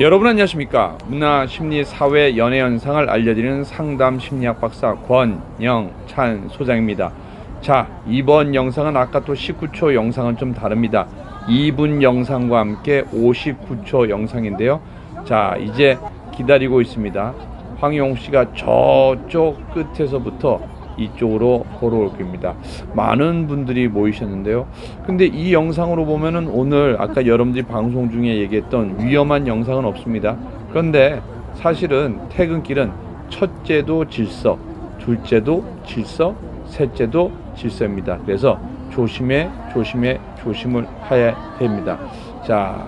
여러분 안녕하십니까? 문화 심리 사회 연애 현상을 알려드리는 상담 심리학 박사 권영찬 소장입니다. 자 이번 영상은 아까 또 19초 영상은 좀 다릅니다. 2분 영상과 함께 59초 영상인데요. 자 이제 기다리고 있습니다. 황용 씨가 저쪽 끝에서부터 이쪽으로 걸어올 겁니다. 많은 분들이 모이셨는데요. 근데 이 영상으로 보면은 오늘 아까 여러분들이 방송 중에 얘기했던 위험한 영상은 없습니다. 그런데 사실은 퇴근길은 첫째도 질서, 둘째도 질서, 셋째도 질서입니다. 그래서 조심해, 조심해, 조심을 해야 됩니다. 자,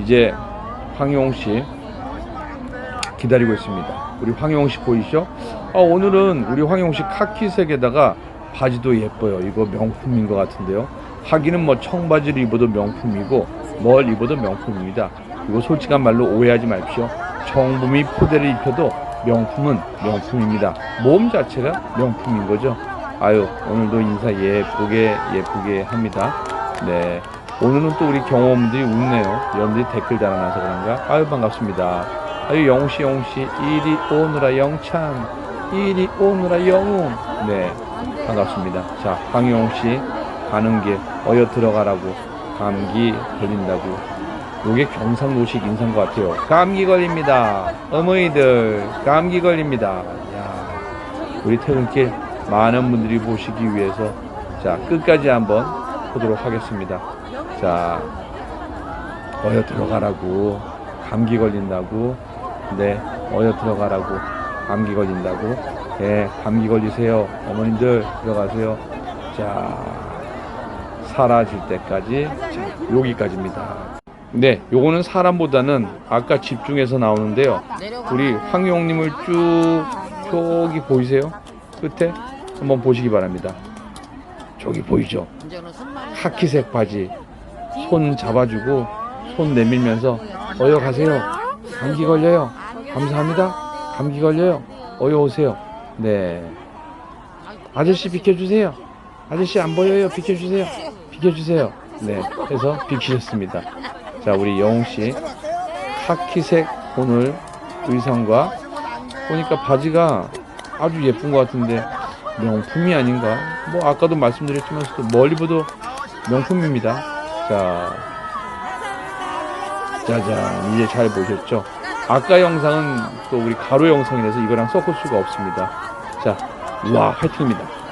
이제 황용 씨 기다리고 있습니다. 우리 씨 보이시죠? 아, 오늘은 우리 씨 카키색에다가 바지도 예뻐요. 이거 명품인 것 같은데요. 하기는 뭐 청바지를 입어도 명품이고 뭘 입어도 명품입니다. 이거 솔직한 말로 오해하지 마십시오. 정부미 포대를 입혀도 명품은 명품입니다. 몸 자체가 명품인 거죠. 아유 오늘도 인사 예쁘게 예쁘게 합니다. 네 오늘은 또 우리 경호원분들이 웃네요. 여러분들이 댓글 달아놔서 그런가? 아유 반갑습니다. 아유 영웅씨 영웅씨 이리 오느라 영찬 이리 오느라 영웅 네 반갑습니다. 자 황영웅씨 가는 길 어여 들어가라고 감기 걸린다고 요게 경상도식 인사인 것 같아요. 감기 걸립니다. 어머니들 감기 걸립니다. 야 우리 퇴근길 많은 분들이 보시기 위해서 자 끝까지 한번 보도록 하겠습니다. 자 어여 들어가라고 감기 걸린다고 네 어여 들어가라고 감기 걸린다고. 네 감기 걸리세요. 어머님들 들어가세요. 자 사라질 때까지 자 여기까지입니다. 네 요거는 사람보다는 아까 집중해서 나오는데요. 우리 황용님을 쭉 저기 보이세요? 끝에 한번 보시기 바랍니다. 저기 보이죠? 카키색 바지. 손 잡아주고 손 내밀면서 어여 가세요 감기 걸려요. 감사합니다. 감기 걸려요. 어여 오세요. 네. 아저씨 비켜주세요. 아저씨 안 보여요. 비켜주세요. 비켜주세요. 네. 해서 비키셨습니다. 자 우리 영웅 씨. 카키색 오늘 의상과 보니까 바지가 아주 예쁜 것 같은데 명품이 아닌가? 뭐 아까도 말씀드렸지만 멀리 봐도 명품입니다. 자. 짜잔. 이제 잘 보셨죠 아까 영상은 또 우리 가로 영상이라서 이거랑 섞을 수가 없습니다. 자 와 화이팅입니다.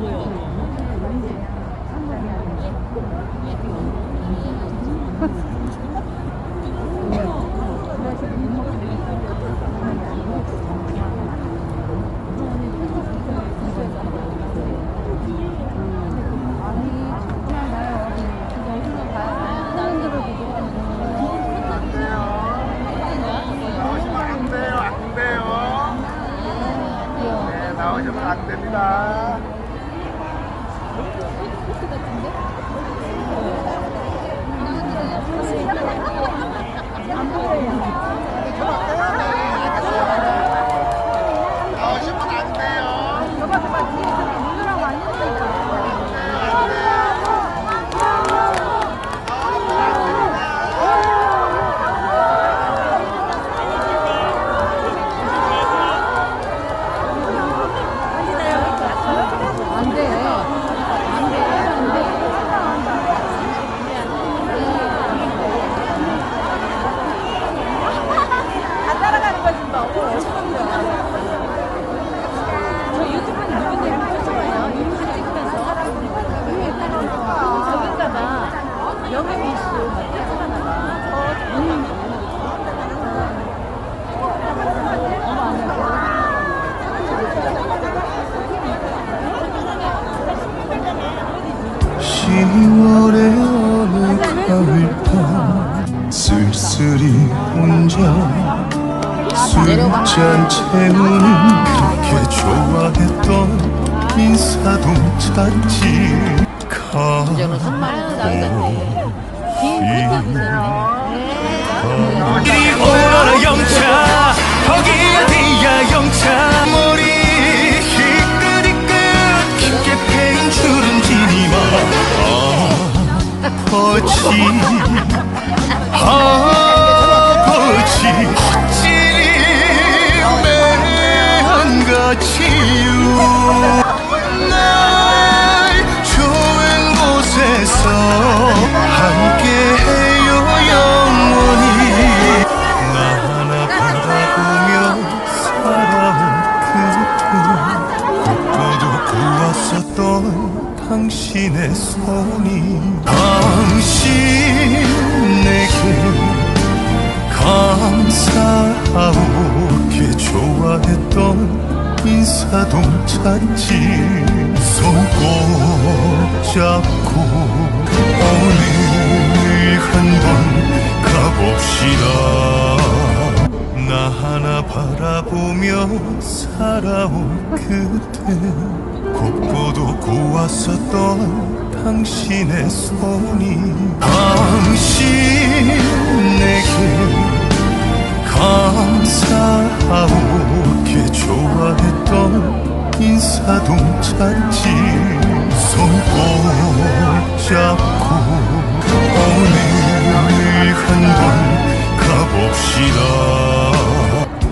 나오시 やってもらうの? 쓸쓸히 혼자 술잔 채우는 그렇게 좋아했던 인사동차 찾지 가 저는 정말 나갔네. 이리 오너라 영차 거기야 뒤야 영차 머리 희끗희끗 깊게 패인 주름지니마 아버지 아버지 어찌리 매한가지요 날 좋은 곳에서 함께해요 영원히 나 하나 바라보며 살아온 그때 꽃보도 고왔었던 당신의 손이 했던 인사동 찾지 손꼭 잡고 오늘 한번 가봅시다. 나 하나 바라보며 살아온 그때 곱고도 고왔었던 당신의 손이 당신 내게 감사하오 게 좋아했던 인사동 찾지 손꼭 잡고 오늘 한번 가봅시다.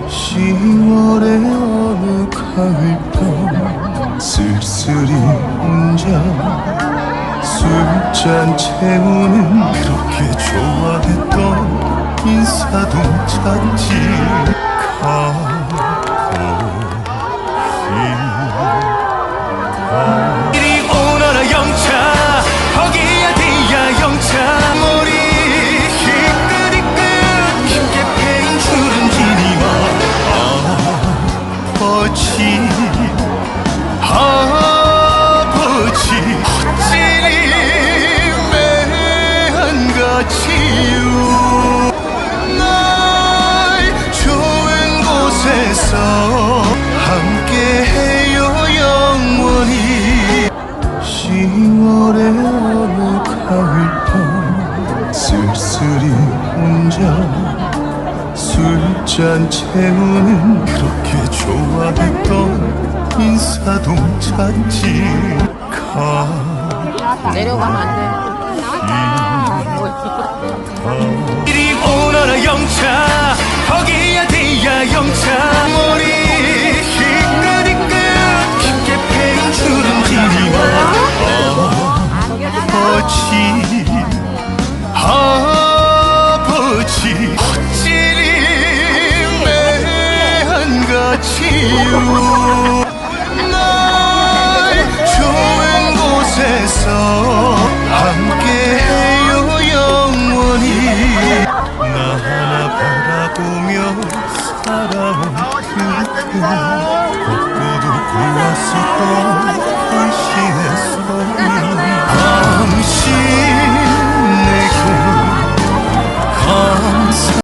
10월의 어느 가을밤 쓸쓸히 혼자 술잔 채우는 그렇게 좋아했던 인사동 찾지 가 잔 채우는 그렇게 좋아했던 인사동 찾지. 가. 내려가면 안이 you 날 좋은 곳에서 함께해요 영원히. 나 하나 바라보며 살아온 그꿈 벚꽃도 구웠었던 불신의 소리.